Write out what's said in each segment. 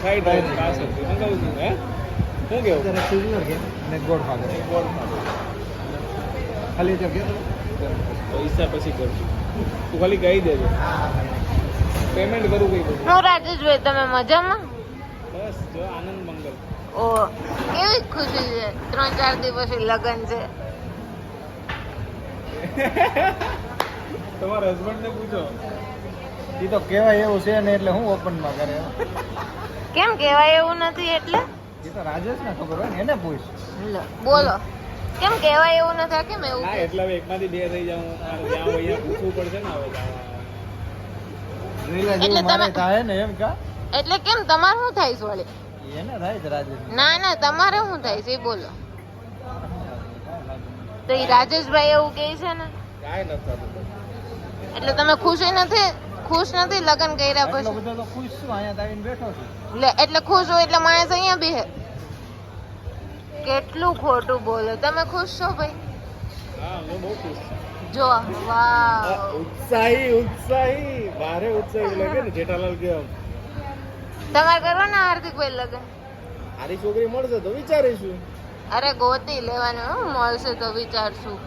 Fried right કાસ હું મંગાવું છું હે? શું કેવું અત્યારે સિઝલર કે ને ગોડ ફાધર ગોડ ફાધર ખાલી તો કે? પૈસા પછી કરજો તું ખાલી કહી દેજો. પેમેન્ટ કરું કઈ બધું હું રાજેશભાઈ તમે મજામાં? બસ જો આનંદ મંગલ. ઓ કેવી ખુશી છે? ત્રણ ચાર દિવસ પછી લગ્ન છે. તમારા હસબન્ડને પૂછો. એ તો કહેવાય એવું છે ને એટલે હું ઓપનમાં કરે. કેમ કહેવાય એવું નથી એટલે? એ તો રાજેશ ને ખબર હોય ને એને પૂછ. બોલો. કેમ કહેવાય એવું નથી? આ કેમ એવું ના એટલે હવે એકમાંથી બે થઈ જાઉં. મારે જ્યાં હોય અહીંયા પૂછવું પડશે ને હવે એટલે તમે- થાય ને એમ કા? એટલે કેમ તમારે શું થાય છે વળી? એને થાય છે રાજેશ ના ના તમારે શું થાય છે? એ બોલો. તો એ રાજેશભાઈ એવું કહે છે ને? કાંઈ નથી એટલે તમે ખુશી નથી? ખુશ નથી લગ્ન કર્યા પછી. બધો તો ખુશ છું અહીંયા આવીને બેઠો છું. લે એટલે ખુશ હોય એટલે માણસ અહીંયા બી હે કેટલું ખોટું બોલો. તમે ખુશ છો ભાઈ? હા હું બહુ ખુશ છું. જો વાહ ઉત્સાહી ઉત્સાહી. ભારે ઉત્સાહી લાગે ને જેઠાલાલ કે તમારે કરવા ને હાર્દિકભાઈ લગ્ન? સારી છોકરી મળશે તો વિચારીશું. અરે ગોતી લેવાનું હું મળશે તો વિચારશું.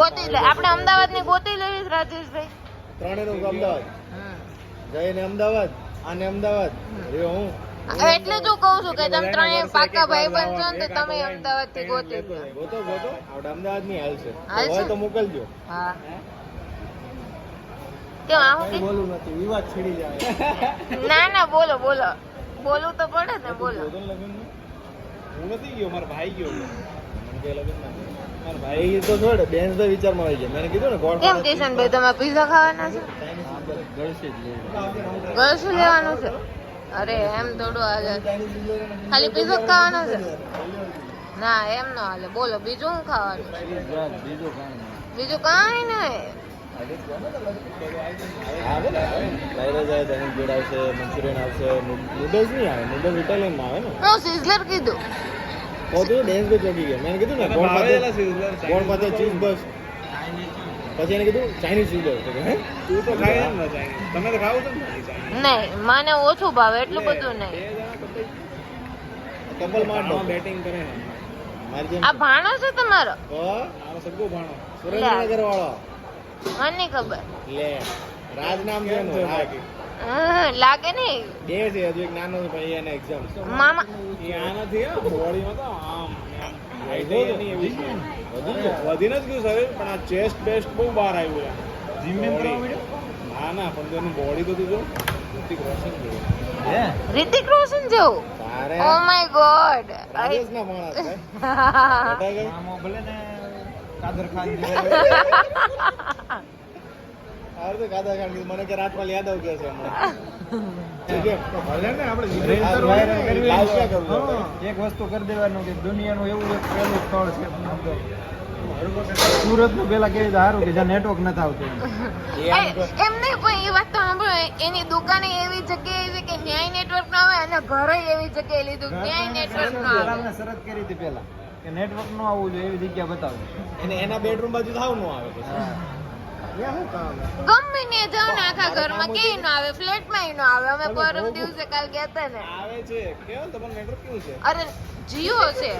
ગોતી લે આપણે અમદાવાદની ગોતી લેવી રાજેશભાઈ. ત્રણે નું અમદાવાદ. જઈને અમદાવાદ આને અમદાવાદ. રે હું. એટલે જો કહું છું કે તમે ત્રણેય પાકા ભાઈબંધ છો તો તમે અમદાવાદથી ગોતી ગોતો ગોતો. આવડે અમદાવાદની હાલશે હાલશે? હોય તો મોકલજો. હા. કેમ આવું કે બોલું નથી વિવાદ છેડી જાય. ના ના બોલો બોલો. બોલવું તો પડે ને બોલો. હું નથી ગયો મારો ભાઈ ગયો. છે. મને કે લગ્ન ના કરે. મારો ભાઈ તો છોડ બેન તો વિચારમાં આવી ગયા મેં કીધું ને ગોળ કેમ કિશનભાઈ તમે પીઝા ખાવાના છે? ગળશે જ લેવું. ગળશું લેવાનું છે? અરે એમ થોડું ખાલી પીઝો ખાવાનો છે? ના એમ ન હાલે. બોલો બીજું શું ખાવાનું બીજું કાંઈ નહીં. મંચુરિયન આવશે નૂડલ્સ નહીં આવે નૂડલ્સ ઇટાલિયનમાં આવે ને. સિઝલર કીધું. તો ડેન્સ તો ચોકી ગયા. મેં કીધું ને ગોળ પાસે ગોળ પાસે ચીઝ બસ પછી એને કીધું ચાઇનીઝ ચીઝ બસ તું તો ખાય ને ચાઇનીઝ તમે તો ખાવ છો ને નહીં મને ઓછું ભાવે એટલું બધું નહીં. કપલમાં બેટિંગ કરે ને આ ભાણો છે તમારો? મારો સગો ભાણો. સુરેન્દ્રનગર વાળો મને ખબર. લે. રાજ નામ છે એનું રાજ લાગે નહીં. બે છે હજુ એક નાનો ભાઈ એને એક્ઝામ મામા એ આ નથી હો બોડીમાં તો આમ વધીને જ ગયું શરીર પણ આ ચેસ્ટ બેસ્ટ બહુ બહાર આવ્યું છે જીમ. ના ના પણ તેનું બોડી તો તું જો ઋતિક રોશન જેવું. હે? રિતિક રોશન જેવું? તારે? ઓ માય ગોડ માણસ ભાઈ. મામો ભલે ને કાદર ખાન જેવો. હારું તો ખાધા કીધું. મને કે રાજપાલ યાદવ કહે છે હમણાં. કે છે. એક વસ્તુ કરી દેવાનું કે દુનિયાનું એવું એક પહેલું સ્થળ છે સુરતનું પેલા કેવી સારું કે જ્યાં નેટવર્ક નથી આવતું એ એમ નહીં પણ એ વાત તો સાંભળો એની દુકાને એવી જગ્યાએ છે કે ન્યાય નેટવર્ક ન આવે અને ઘરે એવી જગ્યાએ લીધું ન્યાય નેટવર્ક ન આવે. શરત કરી હતી પેલા. કે નેટવર્ક ન આવવું જોઈએ એવી જગ્યા બતાવો. એને એના બેડરૂમ બાજુ થાવ ન આવે ગમે ને જાવ ને આખા ઘરમાં કે ન આવે ફ્લેટમાં ન આવે. અમે પરમ દિવસે કાલ ગયા ને. આવે છે. કેવું તમારું નેટવર્ક કેવું છે? અરે જીઓ છે.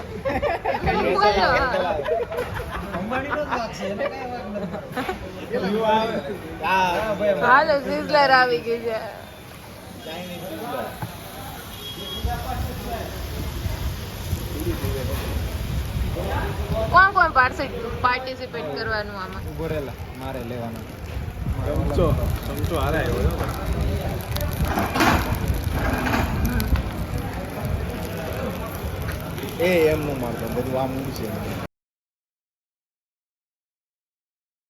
બોલો અંબાણી નો વાત છે એને કઈ વાત નથી. હાલો. સિઝલર આવી ગયું છે. પાર્ટિસિપેટ કરવાનું આમાં. ઊભો મારે લેવાનું. ચમચો ચમચો હારે આવ્યો એ એમ નું મારતો બધું આમ છે.